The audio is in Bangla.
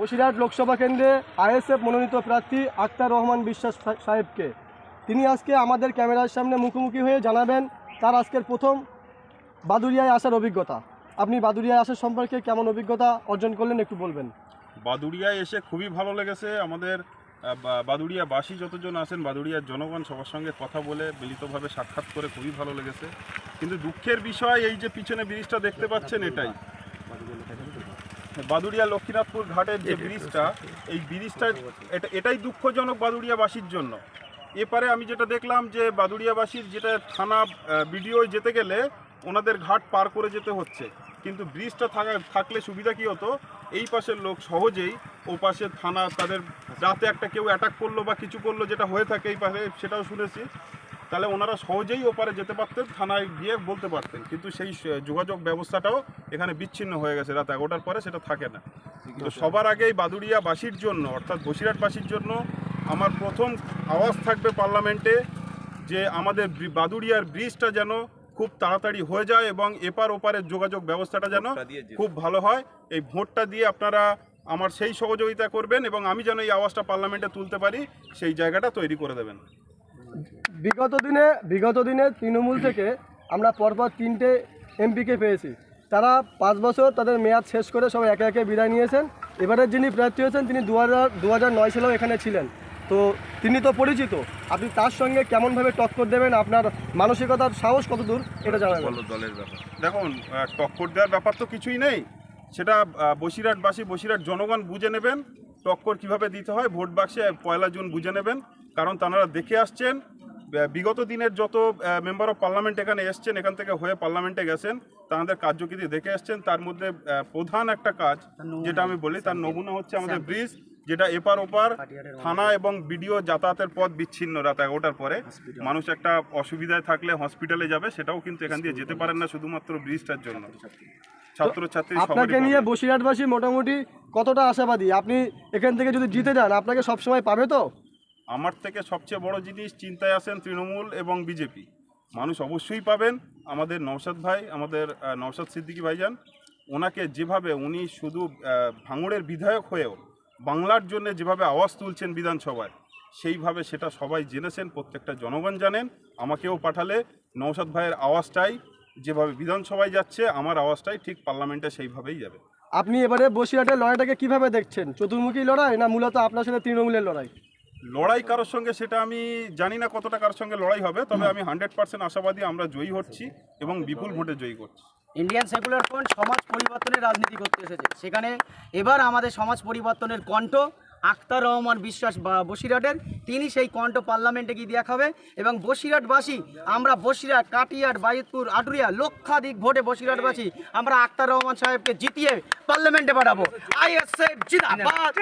বসিরহাট লোকসভা কেন্দ্রে আইএসএফ মনোনীত প্রার্থী আক্তার রহমান বিশ্বাস সাহেবকে। তিনি আজকে আমাদের ক্যামেরার সামনে মুখোমুখি হয়ে জানাবেন তার আজকের প্রথম বাদুরিয়ায় আসার অভিজ্ঞতা। আপনি বাদুরিয়ায় আসার সম্পর্কে কেমন অভিজ্ঞতা অর্জন করলেন একটু বলবেন। বাদুড়িয়ায় এসে খুবই ভালো লেগেছে। আমাদের আহ, বা- বাদুড়িয়াবাসী যতজন আছেন বাদুড়িয়ার জনগণ সবার সঙ্গে কথা বলে মিলিতভাবে সাক্ষাৎ করে খুবই ভালো লেগেছে। কিন্তু দুঃখের বিষয় এই যে পিছনে ব্রিজটা দেখতে পাচ্ছেন এটাই। বাদুড়িয়া লক্ষ্মীনাথপুর ঘাটের যে ব্রিজটা এই ব্রিজটা এটা এটাই দুঃখজনক বাদুড়িয়াবাসীর জন্য। এপারে আমি যেটা দেখলাম যে বাদুড়িয়াবাসীর যেটা থানা বিডিও যেতে গেলে ওনাদের ঘাট পার করে যেতে হচ্ছে। কিন্তু ব্রিজটা থাকা থাকলে সুবিধা কী হতো? এই পাশের লোক সহজেই ও পাশে থানা তাদের রাতে একটা কেউ অ্যাটাক করল বা কিছু করল যেটা হয়ে থাকে এই পাশে সেটাও শুনেছি। তাহলে ওনারা সহজেই ওপারে যেতে পারতেন থানায় গিয়ে বলতে পারতেন। কিন্তু সেই যোগাযোগ ব্যবস্থাটাও এখানে বিচ্ছিন্ন হয়ে গেছে রাত এগারোটার পরে সেটা থাকে না। তো সবার আগে এই বাদুড়িয়াবাসীর জন্য অর্থাৎ বসিরহাটবাসীর জন্য আমার প্রথম আওয়াজ থাকবে পার্লামেন্টে যে আমাদের বাদুড়িয়ার ব্রিজটা যেন খুব তাড়াতাড়ি হয়ে যায় এবং এপার ওপারের যোগাযোগ ব্যবস্থাটা যেন খুব ভালো হয়। এই ভোটটা দিয়ে আপনারা আমার সেই সহযোগিতা করবেন এবং আমি যেন এই আওয়াজটা পার্লামেন্টে তুলতে পারি সেই জায়গাটা তৈরি করে দেবেন। বিগত দিনে বিগত দিনে তৃণমূল থেকে আমরা পরপর তিনটে এমপিকে পেয়েছি। তারা পাঁচ বছর তাদের মেয়াদ শেষ করে সবাই একে একে বিদায় নিয়েছেন। এবারে যিনি প্রার্থী হয়েছেন, তিনি দু হাজার দু হাজার নয় সালেও এখানে ছিলেন। তো তিনি তো পরিচিত। আপনি তার সঙ্গে কেমনভাবে টক্কর দেবেন? আপনার মানসিকতার সাহস কত দূর এটা জানাবেন বলো দলের ব্যাপার। দেখুন টক্কর দেওয়ার ব্যাপার তো কিছুই নেই। সেটা বসিরহাটবাসী, বসিরহাট জনগণ বুঝে নেবেন টক্কর কীভাবে দিতে হয়। ভোট বাক্সে পয়লা জুন বুঝে নেবেন। কারণ তারা দেখে আসছেন বিগত দিনের যত মেম্বার অফ পার্লামেন্ট এখানে এসছেন এখান থেকে হয়ে পার্লামেন্টে গেছেন তাদের কার্যকৃতি দেখে আসছেন তার মধ্যে প্রধান একটা কাজ যেটা আমি বলি তার নমুনা হচ্ছে আমাদের ব্রিজ যেটা এপার ওপার থানা এবং বিডিও যাতায়াতের পথ বিচ্ছিন্ন রাত এগারোটার পরে। মানুষ একটা অসুবিধায় থাকলে হসপিটালে যাবে সেটাও কিন্তু এখান দিয়ে যেতে পারেন না শুধুমাত্র ব্রিজটার জন্য। ছাত্রছাত্রী। আপনাকে নিয়ে বসিরহাটবাসী মোটামুটি কতটা আশাবাদী? আপনি এখান থেকে যদি জিতে যান আপনাকে সবসময় পাবে তো? আমার থেকে সবচেয়ে বড় জিনিস চিন্তায় আসেন তৃণমূল এবং বিজেপি। মানুষ অবশ্যই পাবেন। আমাদের নওশাদ ভাই, আমাদের নওশাদ সিদ্দিকী ভাইজান, ওনাকে যেভাবে উনি শুধু ভাঙড়ের বিধায়ক হয়েও বাংলার জন্য যেভাবে আওয়াজ তুলছেন বিধানসভায়, সেইভাবে সেটা সবাই জেনেছেন, প্রত্যেকটা জনগণ জানেন। আমাকেও পাঠালে নওশাদ ভাইয়ের আওয়াজটাই যেভাবে বিধানসভায় যাচ্ছে, আমার আওয়াজটাই ঠিক পার্লামেন্টে সেইভাবেই যাবে। আপনি এবারে বসিরহাটের লড়াইটাকে কীভাবে দেখছেন? চতুর্মুখী লড়াই না মূলত আপনার সাথে তৃণমূলের লড়াই? লড়াই কারোর সঙ্গে সেটা আমি জানি না কতটা কারোর সঙ্গে লড়াই হবে, তবে আমি হান্ড্রেড পার্সেন্ট আশাবাদী আমরা জয়ী হচ্ছি এবং বিপুল ভোটে জয়ী করছি। ইন্ডিয়ান সেকুলার ফ্রন্ট সমাজ পরিবর্তনের রাজনীতি করতে এসেছে। সেখানে এবার আমাদের সমাজ পরিবর্তনের কণ্ঠ আখতার রহমান বিশ্বাস বসিরহাটের, তিনি সেই কণ্ঠ পার্লামেন্টে গিয়ে দেখাবে এবং বসিরহাটবাসী, আমরা বসিরহাট কাটিয়াট বাইতপুর আটুরিয়া, লক্ষাধিক ভোটে বসিরহাটবাসী, আমরা আখতার রহমান সাহেবকে জিতিয়ে পার্লামেন্টে পাঠাবো। আইএসএফ জিন্দাবাদ।